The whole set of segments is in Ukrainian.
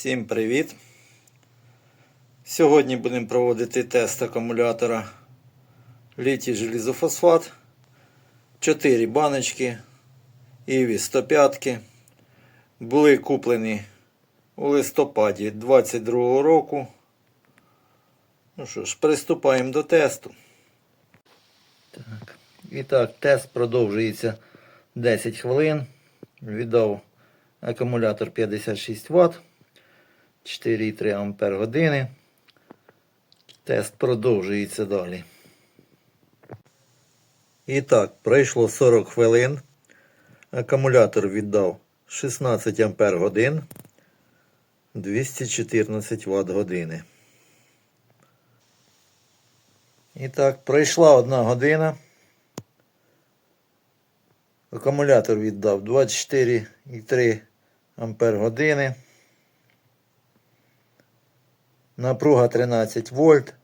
Всім привіт! Сьогодні будемо проводити тест акумулятора літій желізофосфат. 4 баночки Іві 105 були куплені у листопаді 22 року. Ну що ж, приступаємо до тесту. Так. І так, тест продовжується 10 хвилин. Віддав акумулятор 56 Вт. 4,3 Ампер години. Тест продовжується далі. І так, пройшло 40 хвилин. Акумулятор віддав 16 Ампер годин. 214 Вт години. І так, пройшла одна година. Акумулятор віддав 24,3 Ампер години. Напруга 13 вольт.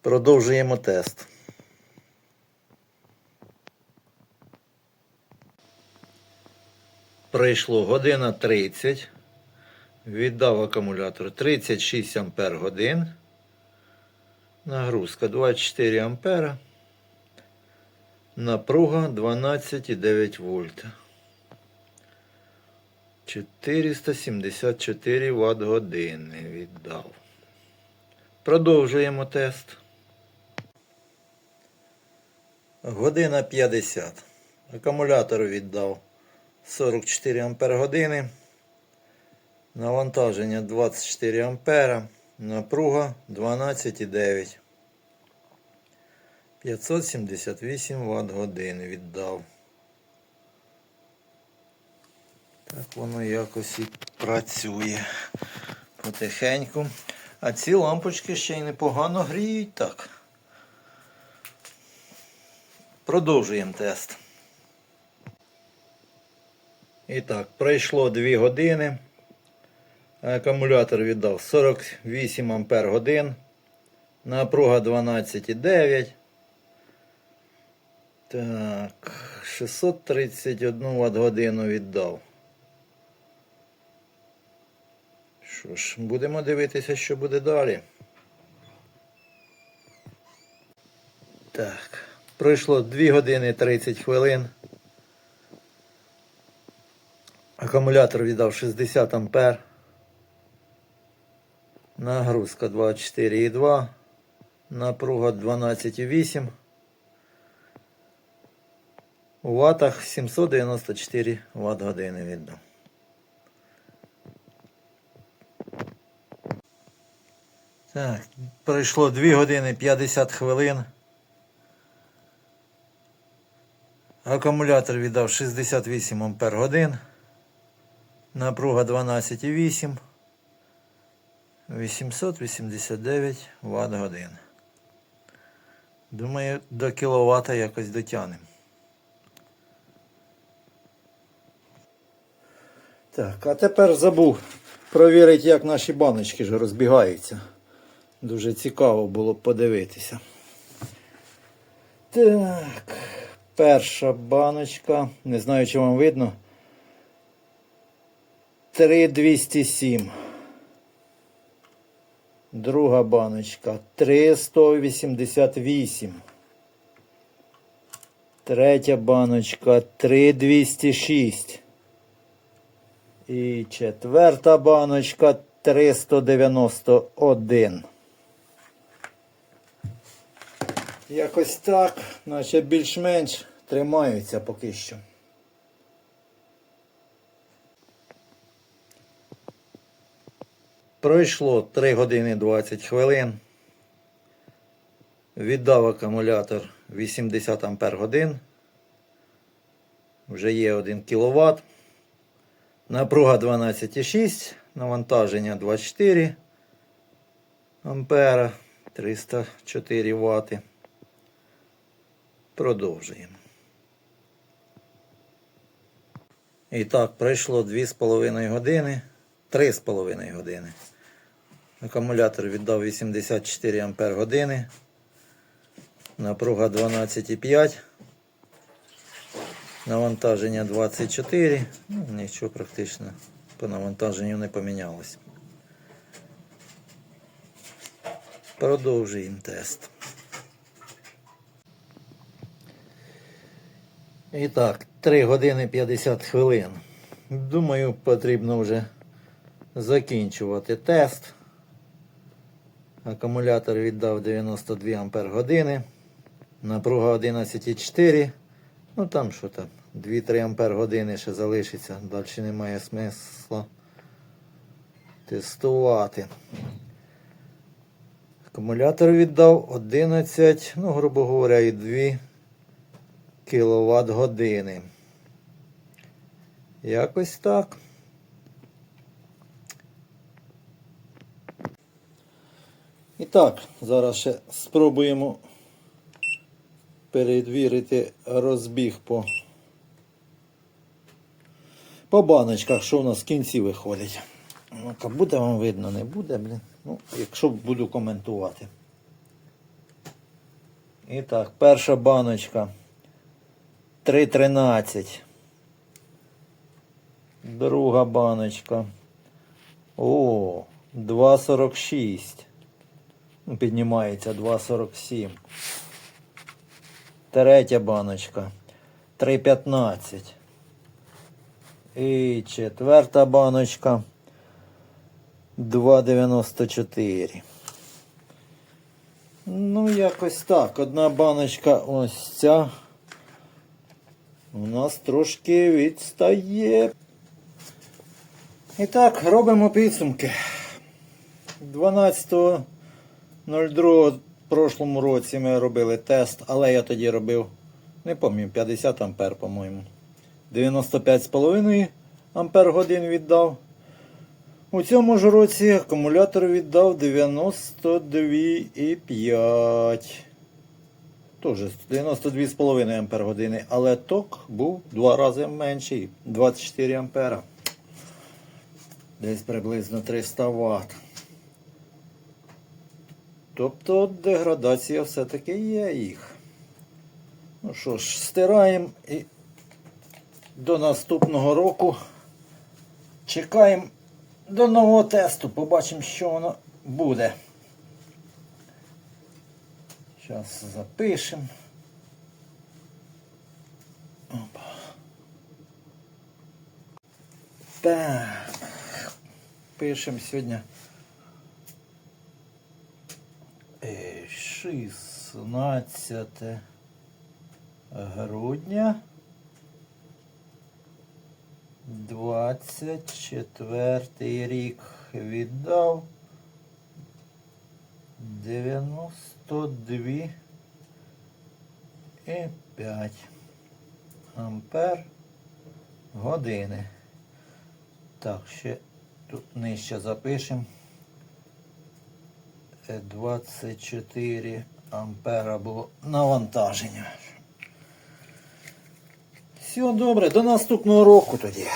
Продовжуємо тест. Пройшло година 30. Віддав акумулятор 36 ампер годин. Нагрузка 24 ампера. Напруга 12,9 вольта. 474 Вт години віддав. Продовжуємо тест. Година 50. Акумулятор віддав 44 Ампер години. Навантаження 24 Ампера. Напруга 12,9. 578 Вт години віддав. Так воно якось і працює потихеньку. А ці лампочки ще й непогано гріють так. Продовжуємо тест. І так, пройшло 2 години. Акумулятор віддав 48 Ампер годин. Напруга 12,9. Так, 631 Вт годину віддав. Що ж, будемо дивитися, що буде далі. Так, пройшло 2 години 30 хвилин. Акумулятор віддав 60 ампер. Нагрузка 24,2. Напруга 12,8. У ватах 794 Вт години віддав. Так, пройшло 2 години 50 хвилин. Акумулятор віддав 68 Ампер годин. Напруга 12,8. 889 Вт годин. Думаю, до кіловата якось дотягнемо. Так, а тепер забув провірити, як наші баночки ж розбігаються. Дуже цікаво було подивитися. Так, перша баночка. Не знаю, чи вам видно. 3207. Друга баночка 3188. Третя баночка 3206. І четверта баночка 391. Якось так, наче більш-менш тримаються поки що. Пройшло 3 години 20 хвилин. Віддав акумулятор 80 Ампер годин. Вже є 1 кВт. Напруга 12,6, навантаження 24 Ампера, 304 Вт. Продовжуємо. І так, пройшло 2,5 години, 3,5 години. Акумулятор віддав 84 Ампер години. Напруга 12,5. Навантаження 24. Ну, нічого практично по навантаженню не помінялось. Продовжуємо тест. І так, 3 години 50 хвилин. Думаю, потрібно вже закінчувати тест. Акумулятор віддав 92 Ампер години. Напруга 11,4. Ну там що там, 2-3 Ампер години ще залишиться. Далі немає смисла тестувати. Акумулятор віддав 11, ну, грубо говоря, і 2 кВт години. Якось так. І так, зараз ще спробуємо перевірити розбіг по, по баночках, що у нас в кінці виходить. Ну-ка, буде вам видно, не буде, блін. Ну, якщо буду коментувати. І так, перша баночка 3.13. Друга баночка. О, 2.46. Ну, Піднімається 2.47. Третя баночка 3.15. І четверта баночка 2,94. Ну, якось так. Одна баночка ось ця. У нас трошки відстає. І так, робимо підсумки. 12.02 в прошлому році ми робили тест, але я тоді робив, не пам'ятаю, 50 ампер, по-моєму. 95,5 ампер годин віддав. У цьому ж році акумулятор віддав 92,5. Теж 92,5 ампер години, але ток був два рази менший 24 ампера. Десь приблизно 300 Вт. Тобто деградація все-таки є їх. Ну що ж, стираємо і до наступного року чекаємо до нового тесту. Побачимо, що воно буде. Зараз запишемо. Опа. Так. Пишемо сьогодні. е, 16 грудня 24 рік віддав 92 і 5 ампер години. Так, ще тут нижче запишемо. Е, 24 ампера було навантаження. Все добре, до наступного року тоді.